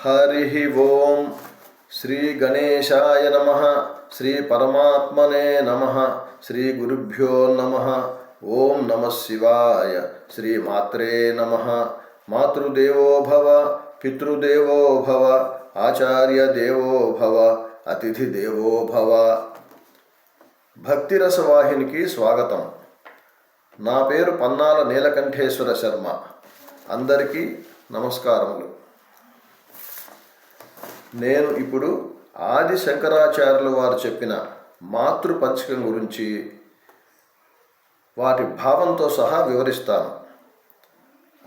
హరి ఓం శ్రీ గణేశాయ నమ శ్రీ పరమాత్మనే నమ శ్రీ గురుభ్యో నమ ఓం నమ శివాయ శ్రీ మాత్రే నమ మాతృదేవో భవ పితృదేవో భవ ఆచార్య దేవో భవ అతిథి దేవో భవ భక్తిరసవాహినికి స్వాగతం నా పేరు పన్నాల నీలకంఠేశ్వర శర్మ అందరికీ నమస్కారములు నేను ఇప్పుడు ఆది శంకరాచార్యుల వారు చెప్పిన మాతృ పంచకం గురించి వాటి భావంతో సహా వివరిస్తాను.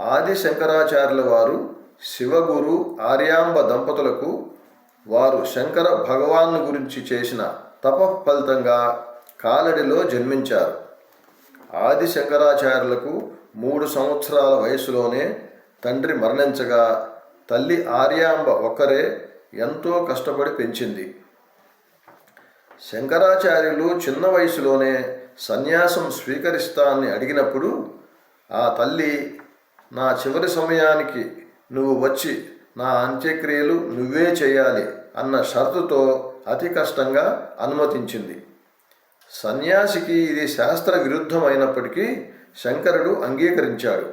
ఆది శంకరాచార్యుల వారు శివగురు ఆర్యాంబ దంపతులకు వారు శంకర భగవాను గురించి చేసిన తప ఫలితంగా కాలడిలో జన్మించారు. ఆది శంకరాచార్యులకు మూడు సంవత్సరాల వయసులోనే తండ్రి మరణించగా తల్లి ఆర్యాంబ ఒక్కరే ఎంతో కష్టపడి పెంచింది. శంకరాచార్యులు చిన్న వయసులోనే సన్యాసం స్వీకరిస్తానని అడిగినప్పుడు ఆ తల్లి నా చివరి సమయానికి నువ్వు వచ్చి నా అంత్యక్రియలు నువ్వే చేయాలి అన్న షరతుతో అతి కష్టంగా అనుమతించింది. సన్యాసికి ఇది శాస్త్ర విరుద్ధమైనప్పటికీ శంకరుడు అంగీకరించాడు.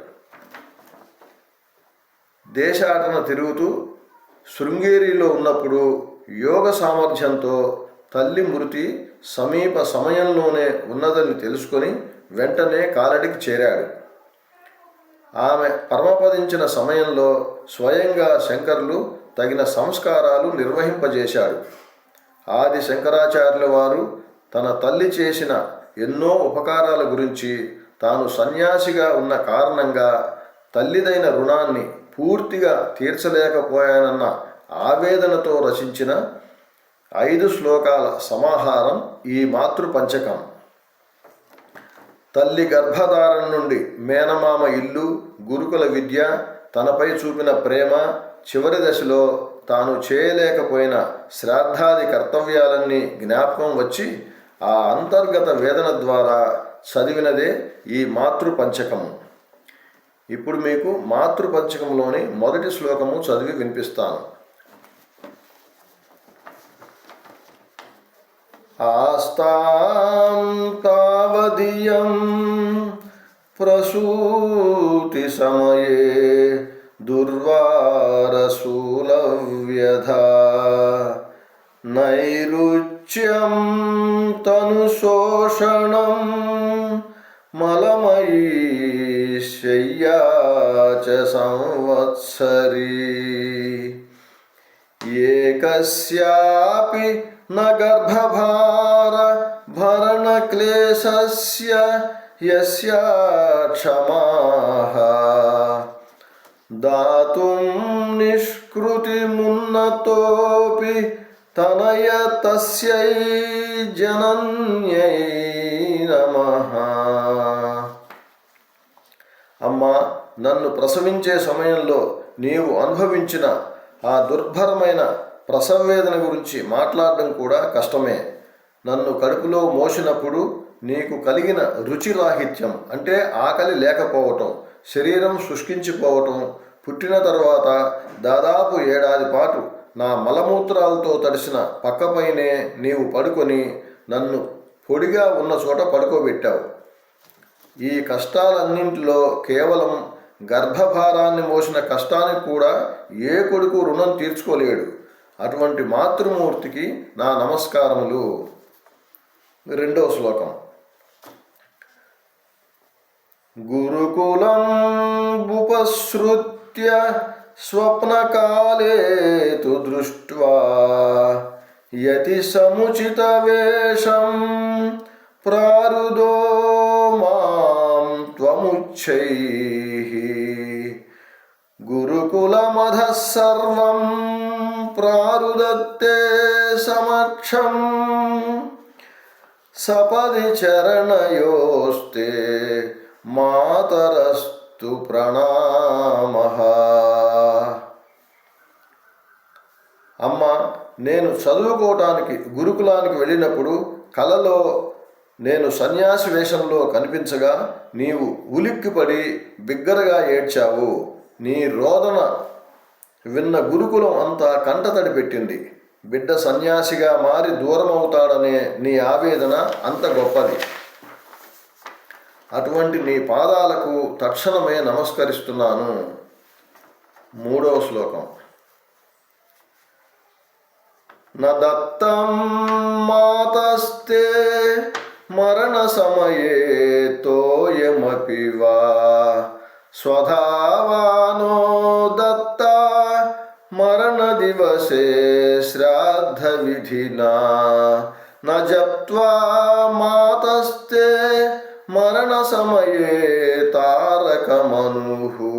దేశాటన తిరుగుతూ శృంగేరిలో ఉన్నప్పుడు యోగ సామర్థ్యంతో తల్లి మృతి సమీప సమయంలోనే ఉన్నదని తెలుసుకొని వెంటనే కాలడికి చేరాడు. ఆమె పరమపదించిన సమయంలో స్వయంగా శంకర్లు తగిన సంస్కారాలు నిర్వహింపజేశాడు. ఆది శంకరాచార్యుల వారు తన తల్లి చేసిన ఎన్నో ఉపకారాల గురించి తాను సన్యాసిగా ఉన్న కారణంగా తల్లిదైన రుణాన్ని పూర్తిగా తీర్చలేకపోయానన్న ఆవేదనతో రచించిన ఐదు శ్లోకాల సమాహారం ఈ మాతృపంచకం. తల్లి గర్భధారణ నుండి మేనమామ ఇల్లు గురుకుల విద్య తనపై చూపిన ప్రేమ చివరి దశలో తాను చేయలేకపోయిన శ్రాద్ధాది కర్తవ్యాలన్నీ జ్ఞాపకం వచ్చి ఆ అంతర్గత వేదన ద్వారా చదివినదే ఈ మాతృపంచకము ఇప్పుడు మీకు మాతృపంచకంలోని మొదటి శ్లోకము చదివి వినిపిస్తాను. ఆస్తాం తావదియం ప్రసూతి సమయే దుర్వారశూలవ్యధా నైరుచ్యం తనుశోషణం మలమయీ శయ్యా చ సంవత్సరీ. ఏకస్యాపి న గర్భభార భరణక్లేశస్య యస్యా క్షమాః. దాతుం నిష్కృతిమున్నతోపి తనయ తస్యై జనన్యై నమః. అమ్మా నన్ను ప్రసవించే సమయంలో నీవు అనుభవించిన ఆ దుర్భరమైన ప్రసవేదన గురించి మాట్లాడడం కూడా కష్టమే. నన్ను కడుపులో మోసినప్పుడు నీకు కలిగిన రుచిరాహిత్యం అంటే ఆకలి లేకపోవటం శరీరం శుష్కించిపోవటం పుట్టిన తర్వాత దాదాపు ఏడాది పాటు నా మలమూత్రాలతో తడిసిన పక్కపైనే నీవు పడుకొని నన్ను పొడిగా ఉన్న చోట పడుకోబెట్టావు. ఈ కష్టాలన్నింటిలో కేవలం గర్భభారాన్ని మోసిన కష్టానికి కూడా ఏ కొడుకు రుణం తీర్చుకోలేడు. అటువంటి మాతృమూర్తికి నా నమస్కారములు. రెండవ శ్లోకం. గురుకులం ఉపసృత్య స్వప్నకాలే తు దృష్ట్వా యతి సముచిత వేషం ప్రారుదో త్వముచ్చైః గురుకులమధ సర్వం ప్రారుదత్తే సమక్షం సపది చరణయోస్తే మాతరస్తు ప్రణామః. అమ్మ నేను చదువుకోవటానికి గురుకులానికి వెళ్ళినప్పుడు కలలో నేను సన్యాసి వేషంలో కనిపించగా నీవు ఉలిక్కిపడి బిగ్గరగా ఏడ్చావు. నీ రోదన విన్న గురుకులం అంతా కంటతడి పెట్టింది. బిడ్డ సన్యాసిగా మారి దూరం అవుతాడనే నీ ఆవేదన అంత గొప్పది. అటువంటి నీ పాదాలకు తక్షణమే నమస్కరిస్తున్నాను. మూడవ శ్లోకం. నదత్తం మాతస్తే मरणसमये तोयमपि वा स्वधावानो दत्ता, मरणदिवसे श्राद्धविधिना। न जप्त्वा मातस्ते, मरणसमये तारकमनुः।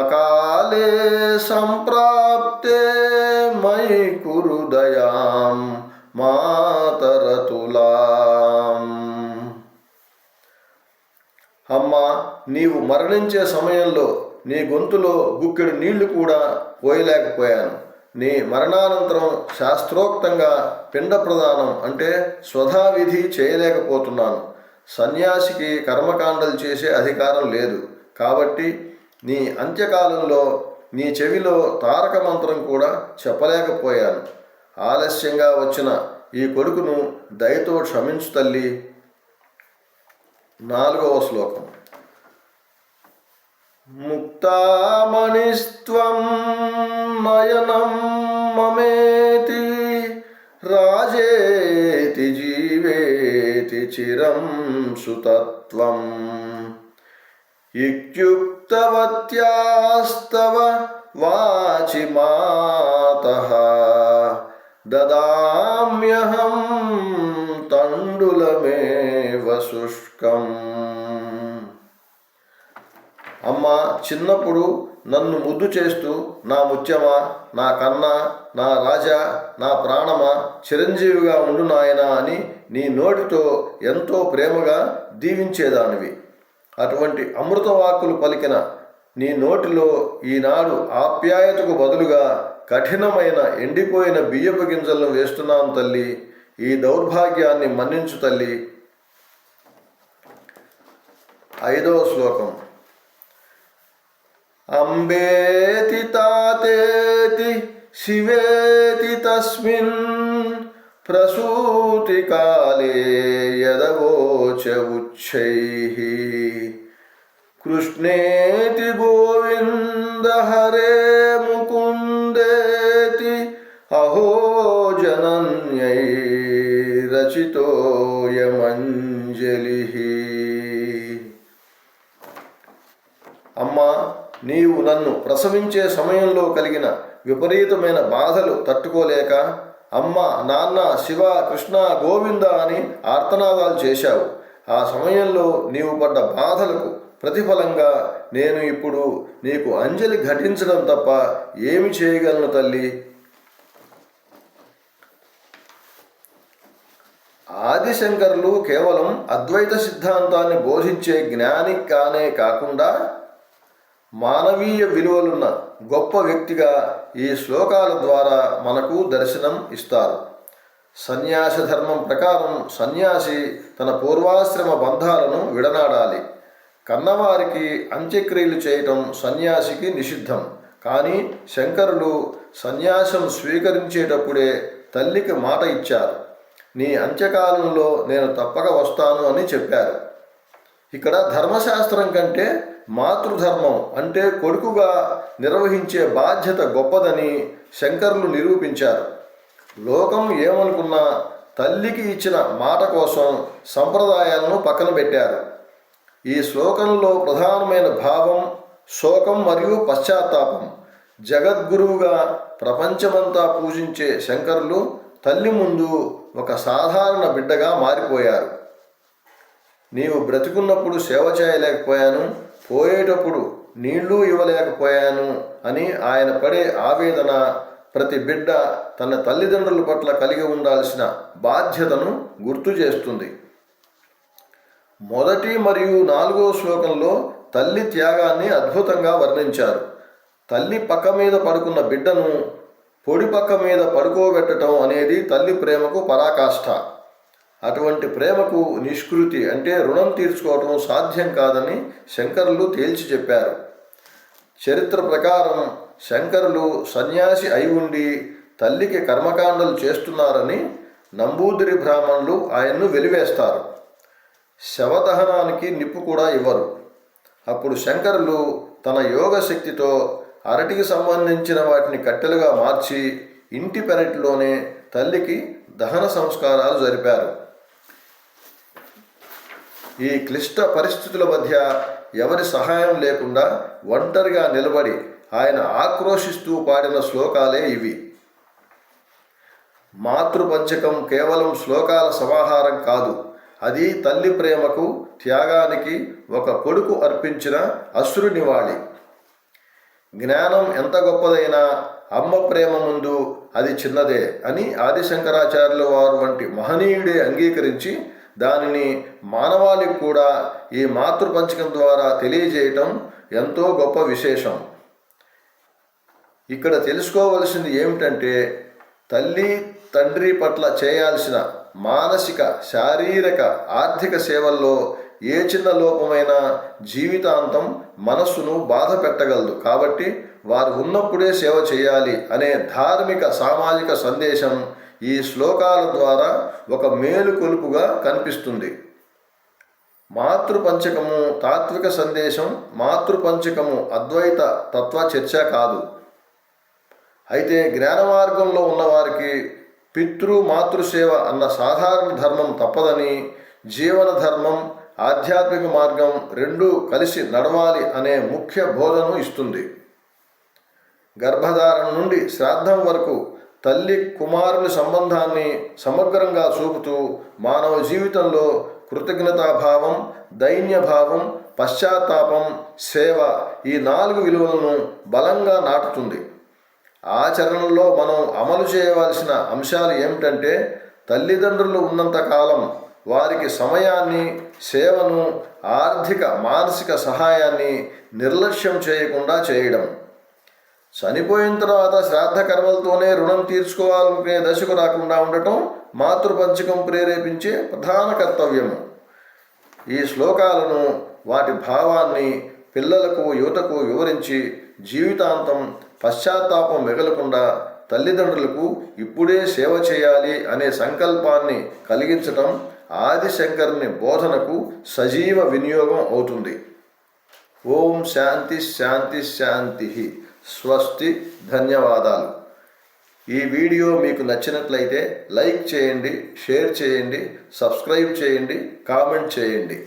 अकाले सम्प्राप्ते मयि कुरु दयां, मातरतुला। అమ్మ నీవు మరణించే సమయంలో నీ గొంతులో గుక్కెడు నీళ్ళు కూడా పోయలేకపోయాను. నీ మరణానంతరం శాస్త్రోక్తంగా పిండ ప్రదానం అంటే స్వధావిధి చేయలేకపోతున్నాను. సన్యాసికి కర్మకాండలు చేసే అధికారం లేదు. కాబట్టి నీ అంత్యకాలంలో నీ చెవిలో తారక మంత్రం కూడా చెప్పలేకపోయాను. ఆలస్యంగా వచ్చిన ఈ కొడుకును దయతో క్షమించు తల్లి. నాలుగవ శ్లోకం. ముక్తామణిస్త్వం నయనం మమేతి రాజేతి జీవేతి చిరం సుతత్వం. ఇుక్తవత్యాస్తవ వాచి మాత దదామ్యహం తండులమేవ శుష్కం అమ్మ చిన్నప్పుడు నన్ను ముద్దు చేస్తూ నా ముత్యమా నా కన్న నా రాజా నా ప్రాణమా చిరంజీవిగా ఉండు నాయనా అని నీ నోటితో ఎంతో ప్రేమగా దీవించేదానివి. అటువంటి అమృతవాకులు పలికిన నీ నోటిలో ఈనాడు ఆప్యాయతకు బదులుగా కఠినమైన ఎండిపోయిన బియ్యపు గింజలను వేస్తున్నాను తల్లి. ఈ దౌర్భాగ్యాన్ని మన్నించు తల్లి. ఐదవ శ్లోకం. అంబేతి తాతేతి శివేతి తస్మిన్ ప్రసూతికాలే యదవోచ ఉచ్చై. కృష్ణేతి గోవింద హరే జనన్యైరచితోయమంజలి అమ్మా నీవు నన్ను ప్రసవించే సమయంలో కలిగిన విపరీతమైన బాధలు తట్టుకోలేక అమ్మ నాన్న శివ కృష్ణ గోవింద అని ఆర్తనాదాలు చేశావు. ఆ సమయంలో నీవు పడ్డ బాధలకు ప్రతిఫలంగా నేను ఇప్పుడు నీకు అంజలి ఘటించడం తప్ప ఏమి చేయగలను తల్లి? ఆదిశంకరులు కేవలం అద్వైత సిద్ధాంతాన్ని బోధించే జ్ఞాని కానే కాకుండా మానవీయ విలువలున్న గొప్ప వ్యక్తిగా ఈ శ్లోకాల ద్వారా మనకు దర్శనం ఇస్తారు. సన్యాస ధర్మం ప్రకారం సన్యాసి తన పూర్వాశ్రమ బంధాలను విడనాడాలి. కన్నవారికి అంత్యక్రియలు చేయటం సన్యాసికి నిషిద్ధం. కానీ శంకరులు సన్యాసం స్వీకరించేటప్పుడే తల్లికి మాట ఇచ్చారు. నీ అంత్యకాలంలో నేను తప్పక వస్తాను అని చెప్పారు. ఇక్కడ ధర్మశాస్త్రం కంటే మాతృధర్మం అంటే కొడుకుగా నిర్వహించే బాధ్యత గొప్పదని శంకర్లు నిరూపించారు. లోకం ఏమనుకున్నా తల్లికి ఇచ్చిన మాట కోసం సంప్రదాయాలను పక్కన పెట్టారు. ఈ శ్లోకంలో ప్రధానమైన భావం శోకం మరియు పశ్చాత్తాపం. జగద్గురువుగా ప్రపంచమంతా పూజించే శంకరులు తల్లి ముందు ఒక సాధారణ బిడ్డగా మారిపోయారు. నీవు బ్రతికున్నప్పుడు సేవ చేయలేకపోయాను పోయేటప్పుడు నీళ్ళు ఇవ్వలేకపోయాను అని ఆయన పడే ఆవేదన ప్రతి బిడ్డ తన తల్లిదండ్రుల పట్ల కలిగి ఉండాల్సిన బాధ్యతను గుర్తు చేస్తుంది. మొదటి మరియు నాలుగో శ్లోకంలో తల్లి త్యాగాన్ని అద్భుతంగా వర్ణించారు. తల్లి పక్క మీద పడుకున్న బిడ్డను పొడి పక్క మీద పడుకోబెట్టడం అనేది తల్లి ప్రేమకు పరాకాష్ఠ అటువంటి ప్రేమకు నిష్కృతి అంటే రుణం తీర్చుకోవటం సాధ్యం కాదని శంకరులు తేల్చి చెప్పారు. చరిత్ర ప్రకారం శంకరులు సన్యాసి అయి ఉండి తల్లికి కర్మకాండలు చేస్తున్నారని నంబూదిరి బ్రాహ్మణులు ఆయన్ను వెలివేస్తారు. శవదహనానికి నిప్పు కూడా ఇవ్వరు. అప్పుడు శంకరులు తన యోగ శక్తితో అరటికి సంబంధించిన వాటిని కట్టెలుగా మార్చి ఇంటి పెరటిలోనే తల్లికి దహన సంస్కారాలు జరిపారు. ఈ క్లిష్ట పరిస్థితుల మధ్య ఎవరి సహాయం లేకుండా ఒంటరిగా నిలబడి ఆయన ఆక్రోశిస్తూ పాడిన శ్లోకాలే ఇవి. మాతృపంచకం కేవలం శ్లోకాల సమాహారం కాదు అది తల్లి ప్రేమకు త్యాగానికి ఒక కొడుకు అర్పించిన అసురు నివాళి జ్ఞానం ఎంత గొప్పదైనా అమ్మ ప్రేమ ముందు అది చిన్నదే అని ఆదిశంకరాచార్యుల వారు వంటి మహనీయుడే అంగీకరించి దానిని మానవాళికి కూడా ఈ మాతృపంచకం ద్వారా తెలియజేయటం ఎంతో గొప్ప విశేషం. ఇక్కడ తెలుసుకోవలసింది ఏమిటంటే తల్లి తండ్రి పట్ల చేయాల్సిన మానసిక శారీరక ఆర్థిక సేవల్లో ఏ చిన్న లోపమైనా జీవితాంతం మనస్సును బాధ పెట్టగలదు. కాబట్టి వారు ఉన్నప్పుడే సేవ చేయాలి అనే ధార్మిక సామాజిక సందేశం ఈ శ్లోకాల ద్వారా ఒక మేలుకొలుపుగా కనిపిస్తుంది. మాతృపంచకము తాత్విక సందేశం మాతృపంచకము అద్వైత తత్వ చర్చ కాదు. అయితే జ్ఞాన మార్గంలో ఉన్నవారికి పితృ మాతృసేవ అన్న సాధారణ ధర్మం తప్పదని జీవన ధర్మం ఆధ్యాత్మిక మార్గం రెండూ కలిసి నడవాలి అనే ముఖ్య బోధను ఇస్తుంది. గర్భధారణ నుండి శ్రాద్ధం వరకు తల్లి కుమారుని సంబంధాన్ని సమగ్రంగా చూపుతూ మానవ జీవితంలో కృతజ్ఞతాభావం దైన్యభావం పశ్చాత్తాపం సేవ ఈ నాలుగు విలువలను బలంగా నాటుతుంది. ఆచరణలో మనం అమలు చేయవలసిన అంశాలు ఏమిటంటే తల్లిదండ్రులు ఉన్నంత కాలం వారికి సమయాన్ని సేవను ఆర్థిక మానసిక సహాయాన్ని నిర్లక్ష్యం చేయకుండా చేయడం. చనిపోయిన తర్వాత శ్రాద్ధ కర్మలతోనే రుణం తీర్చుకోవాలనుకునే దశకు రాకుండా ఉండటం మాతృపంచకం ప్రేరేపించే ప్రధాన కర్తవ్యము. ఈ శ్లోకాలను వాటి భావాన్ని పిల్లలకు యువతకు వివరించి జీవితాంతం పశ్చాత్తాపం మిగలకుండా తల్లిదండ్రులకు ఇప్పుడే సేవ చేయాలి అనే సంకల్పాన్ని కలిగించటం ఆదిశంకరుని బోధనకు సజీవ వినియోగం అవుతుంది. ఓం శాంతి శాంతి శాంతి. స్వస్తి. ధన్యవాదాలు. ఈ వీడియో మీకు నచ్చినట్లయితే లైక్ చేయండి షేర్ చేయండి సబ్స్క్రైబ్ చేయండి కామెంట్ చేయండి.